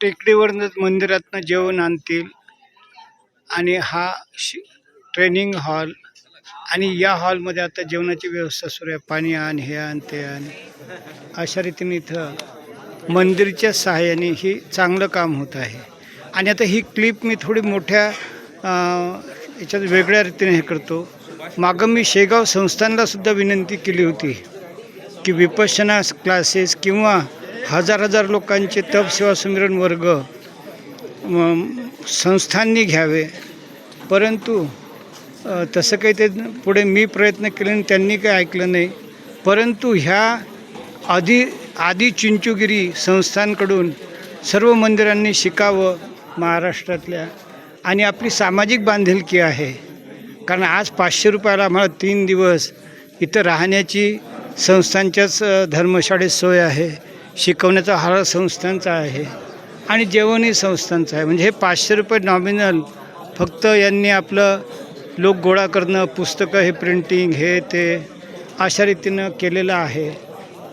टेकडीवरूनच मंदिरातनं जेवण आणतील. आणि हा शि ट्रेनिंग हॉल आणि या हॉलमध्ये आता जेवणाची व्यवस्था सुरू आहे. पाणी आण हे आण ते आण. अशा रीतीने इथं मंदिरच्या सहाय्याने ही चांगलं काम होत आहे. आणि आता ही क्लिप मी थोडी मोठ्या याच्यात वेगळ्या रीतीने हे करतो. मागं मी शेगाव संस्थानलासुद्धा विनंती केली होती की विपशना क्लासेस किंवा हजार हजार लोकांचे तप सेवा सुमिरन वर्ग संस्थांनी घ्यावे. परंतु तसं काही ते पुढे मी प्रयत्न केले आणि त्यांनी काही ऐकलं नाही. परंतु ह्या आधी आधी चिंचुगिरी संस्थांकडून सर्व मंदिरांनी शिकावं महाराष्ट्रातल्या. आणि आपली सामाजिक बांधिलकी आहे. कारण आज पाचशे रुपयाला आम्हाला तीन दिवस इथं राहण्याची संस्थांच्याच धर्मशाळेत सोय आहे. शिकवण्याचा हा संस्थांचा आहे आणि जेवणही संस्थांचं आहे. म्हणजे हे पाचशे रुपये नॉमिनल फक्त यांनी आपलं लोक गोळा करणं पुस्तकं हे प्रिंटिंग हे ते अशा रीतीनं केलेलं आहे.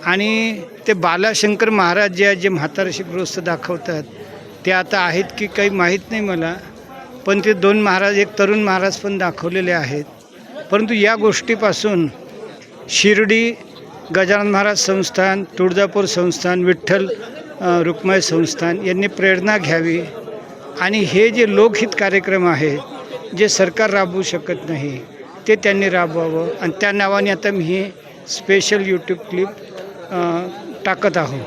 आणि ते बालाशंकर महाराज जे आहेत जे म्हातारशी गृहस्थ दाखवतात ते आता आहेत की काही माहीत नाही मला पण ते दोन महाराज एक तरुण महाराज पण दाखवलेले आहेत. परंतु या गोष्टीपासून शिर्डी गजानन महाराज संस्थान तुळजापूर संस्थान विठ्ठल रुक्मय रुक्माई संस्थान यांनी प्रेरणा घ्यावी. आणि हे जे लोकहित कार्यक्रम आहे जे सरकार राबवू शकत नाही ते त्यांनी राबवावं. आणि त्या नावाने आता मी हे स्पेशल यूट्यूब क्लिप टाकत आहो.